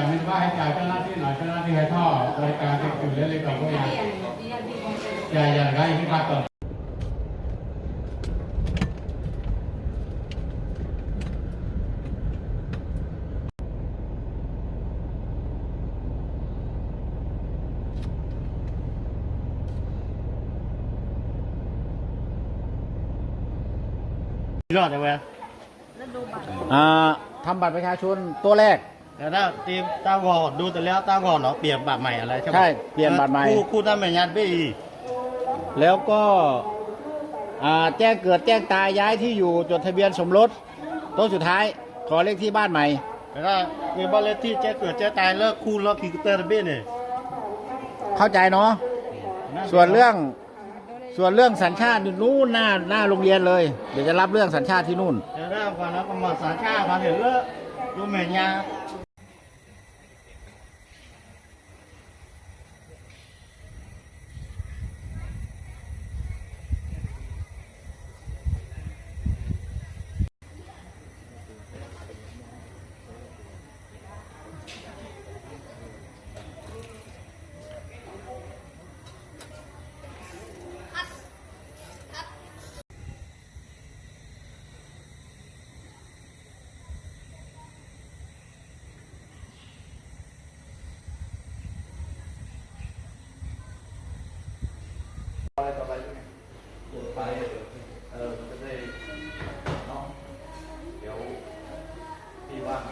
อที่พยายามว่าให้จ่ายเจ้าหน้าที่หน่อยเจ้าหน้าที่ให้ท่อบริการที่อยู่เรื่อยๆกับพวกอย่างอย่าอย่าได้ที่พักก่อนยอดเลยเว้ยอ่าทำบัตรประชาชนตัวแรก แต่ถ้าทีมตาก่อนดูแต่แล้วตาก่อนเนาะเปลี่ยนบัตรใหม่อะไรใช่ไหมใช่เปลี่ยนบัตรใหม่ คู่คู่ตั้งใหม่ยันไปอีกแล้วก็อ่าแจ้งเกิดแจ้งตายย้ายที่อยู่จดทะเบียนสมรสตัวสุดท้ายขอเลขที่บ้านใหม่ แต่ถ้ามีบ้านเลขที่แจ้งเกิดแจ้งตายเลิกคู่เลิกคิวเตอร์เบ้เนี่ยเข้าใจเนาะส่วนเรื่องส่วนเรื่องสัญชาติอยู่นู่นหน้าหน้าโรงเรียนเลย เดี๋ยวจะรับเรื่องสัญชาติที่นู่นแต่ถ้าก่อนแล้วก็มาสาชาพาเห็นเลิกดูเหม็นยา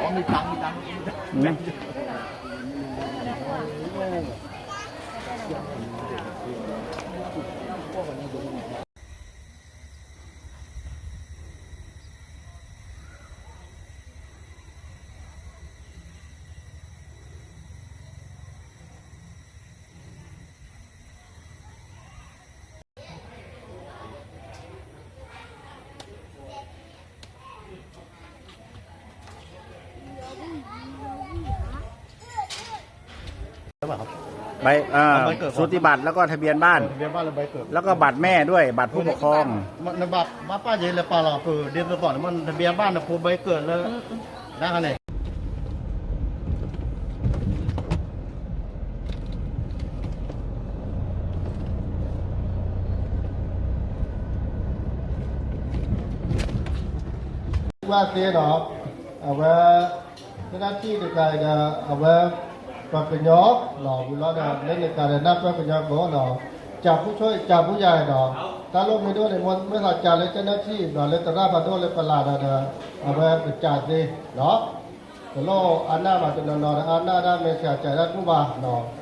อ๋อมีตังมีตังค์โอ้ ใบเกิดก่อนสุติบัตรแล้วก็ทะเบียนบ้านทะเบียนบ้านเราใบเกิดแล้วก็บัตรแม่ด้วยบัตรผู้ปกครอง มันในบัตรมาป้าเย็นเลยป่าหรอเออเดือนก่อนมันทะเบียนบ้านนะครูใบเกิดแล้วนะคะเนี่ยว่าเสียดอกเอาไว้หน้าที่ในการจะเอาไว้ ปรับประโยชน์หล่อบุรุษนะในในการนับปรับประโยชน์ของหล่อจากผู้ช่วยจากผู้ใหญ่ดอกถ้าลงไปด้วยในมนไม่ขาดจานเลยเจ้าหน้าที่หล่อเลยตระพันโดเลยประหลาดนะเอาไว้เป็นจ่าสิเนาะแต่โลอันหน้ามาจนนอนอันหน้าด้านเมษาใจด้านผู้บ่าเนาะ